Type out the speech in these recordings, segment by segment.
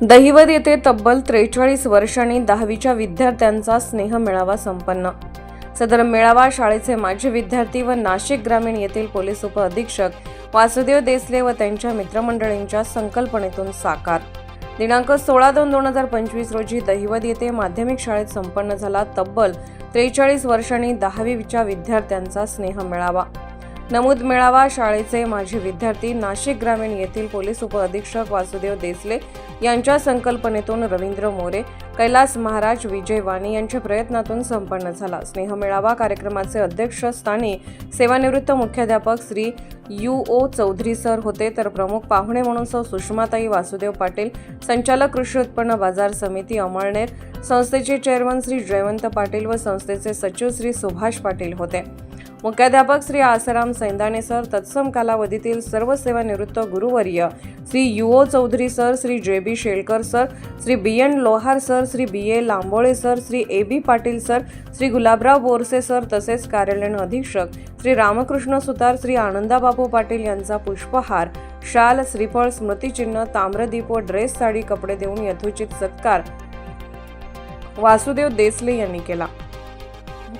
दहिवद येथे तब्बल त्रेचाळीस वर्षांनी दहावीच्या विद्यार्थ्यांचा स्नेह मेळावा संपन्न. सदर मेळावा शाळेचे माजी विद्यार्थी व नाशिक ग्रामीण येथील पोलीस उपअधीक्षक वासुदेव देसले व त्यांच्या मित्रमंडळींच्या संकल्पनेतून साकार. दिनांक सोळा दोन दोन हजार पंचवीस रोजी दहिवद येथे माध्यमिक शाळेत संपन्न झाला तब्बल त्रेचाळीस वर्षांनी दहावीच्या विद्यार्थ्यांचा स्नेह मेळावा. नमूद मेळावा शाळेचे माजी विद्यार्थी नाशिक ग्रामीण येथील पोलीस उपअधीक्षक वासुदेव देसले यांच्या संकल्पनेतून रवींद्र मोरे कैलास महाराज विजय वाणी यांच्या प्रयत्नातून संपन्न झाला. स्नेह मेळावा कार्यक्रमाचे अध्यक्षस्थानी सेवानिवृत्त मुख्याध्यापक Shri U O Chaudhari sir होते तर प्रमुख पाहुणे म्हणून सौ सुषमाताई वासुदेव पाटील संचालक कृषी उत्पन्न बाजार समिती अमळनेर संस्थेचे चेअरमन श्री जयवंत पाटील व संस्थेचे सचिव श्री सुभाष पाटील होते. मुख्याध्यापक श्री आसाराम सैंदाणे सर तत्सम कालावधीतील सर्व सेवानिवृत्त गुरुवर्य Shri U O Chaudhari sir Shri J B Shelkar sir Shri B N Lohar sir Shri B A Lambole sir Shri A B Patil sir Shri Gulabrao Borse sir तसेच कार्यालयीन अधीक्षक श्री रामकृष्ण सुतार श्री आनंदाबाबू पाटील यांचा पुष्पहार शाल श्रीफळ स्मृतिचिन्ह ताम्रदीप व ड्रेस साडी कपडे देऊन यथोचित सत्कार वासुदेव देसले यांनी केला.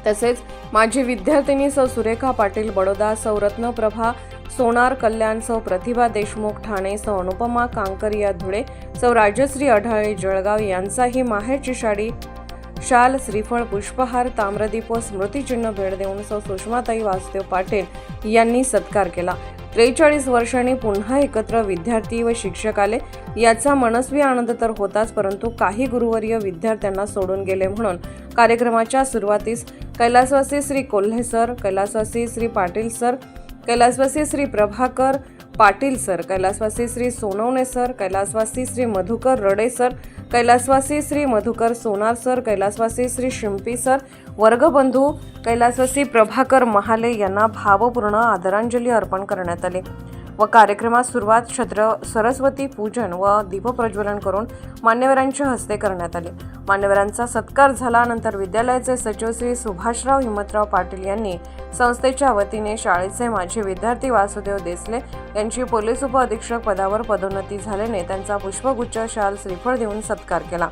तसेच माजी विद्यार्थिनी सौ सुरेखा पाटील बडोदा सौ रत्नप्रभा सोनार कल्याण सौ प्रतिभा देशमुख ठाणे सौ अनुपमा कांकरिया धुळे सौ राजश्री अढाळे जळगाव यांचाही माहेरची शाडी शाल श्रीफळ पुष्पहार ताम्रदीप व स्मृतिचिन्ह भेट देऊन सौ सुषमाताई वासुदेव पाटील यांनी सत्कार केला. त्रेचाळीस वर्षांनी पुन्हा एकत्र विद्यार्थी व शिक्षक आले. याचा मनस्वी आनंद तर होताच परंतु काही गुरुवर्य विद्यार्थ्यांना सोडून गेले म्हणून कार्यक्रमाच्या सुरुवातीस कैलासवासी श्री कोल्हे सर कैलासवासी श्री पाटील सर कैलासवासी श्री प्रभाकर पाटील सर कैलासवासी श्री सोनवणे सर कैलासवासी श्री मधुकर रडे सर कैलासवासी श्री मधुकर सोनार सर कैलासवासी श्री शिंपी सर वर्गबंधू कैलासवासी प्रभाकर महाले यांना भावपूर्ण आदरांजली अर्पण करण्यात आली. व कार्यक्रमात सुरुवात छत्र सरस्वती पूजन व दीपप्रज्वलन करून मान्यवरांच्या हस्ते करण्यात आले. मान्यवरांचा सत्कार झाल्यानंतर विद्यालयाचे सचिव श्री सुभाषराव हिम्मतराव पाटील यांनी संस्थेच्या वतीने शाळेचे माजी विद्यार्थी वासुदेव देसले यांची पोलीस उपअधीक्षक पदावर पदोन्नती झाल्याने त्यांचा पुष्पगुच्छ शाल श्रीफळ देऊन सत्कार केला.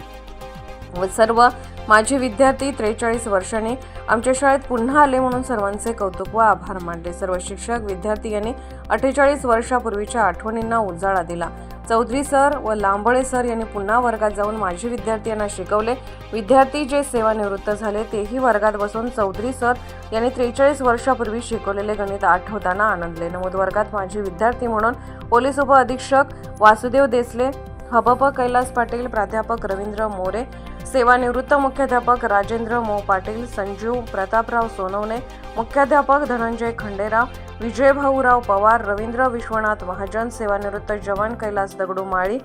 व सर्व माझे विद्यार्थी त्रेचाळीस वर्षांनी आमच्या शाळेत पुन्हा आले म्हणून सर्वांचे कौतुक व आभार मानले. सर्व शिक्षक विद्यार्थी यांनी अठ्ठेचाळीस वर्षापूर्वीच्या आठवणींना उजाळा दिला. चौधरी सर व लांबळे सर यांनी पुन्हा वर्गात जाऊन माझी विद्यार्थी यांना शिकवले. विद्यार्थी जे सेवानिवृत्त झाले तेही वर्गात बसून चौधरी सर यांनी त्रेचाळीस वर्षापूर्वी शिकवलेले गणित आठवताना आनंदले. नमूद वर्गात माझी विद्यार्थी म्हणून पोलीस उपअधीक्षक वासुदेव देसले हबप कैलास पाटील प्राध्यापक रवींद्र मोरे सेवानिवृत्त मुख्याध्यापक राजेंद्र मो पाटील संजीव प्रतापराव सोनवणे मुख्याध्यापक धनंजय खंडेराव विजय भाऊराव पवार रवींद्र विश्वनाथ महाजन सेवानिवृत्त जवान कैलास दगडू माळी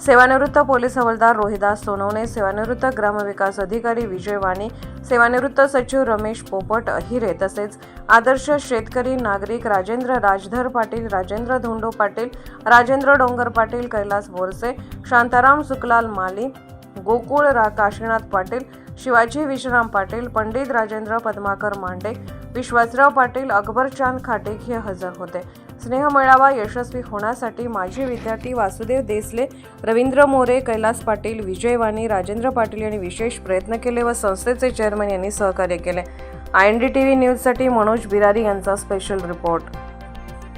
सेवानिवृत्त पोलीस हवालदार रोहिदास सोनवणे सेवानिवृत्त ग्रामविकास अधिकारी विजय वाणी सेवानिवृत्त सचिव रमेश पोपट अहिरे तसेच आदर्श शेतकरी नागरिक राजेंद्र राजधर पाटील राजेंद्र धोंडो पाटील राजेंद्र डोंगर पाटील कैलास बोरसे शांताराम सुकलाल माली गोकुळ रा काशीनाथ पाटील शिवाजी विश्राम पाटील पंडित राजेंद्र पद्माकर मांडे विश्वासराव पाटील अकबरचांद खाटेक हे हजर होते. स्नेह मेळावा यशस्वी होण्यासाठी माजी विद्यार्थी वासुदेव देसले रवींद्र मोरे कैलास पाटील विजय वाणी राजेंद्र पाटील यांनी विशेष प्रयत्न केले व संस्थेचे चेअरमन यांनी सहकार्य केले. I N D T V न्यूजसाठी मनोज बिरारी यांचा स्पेशल रिपोर्ट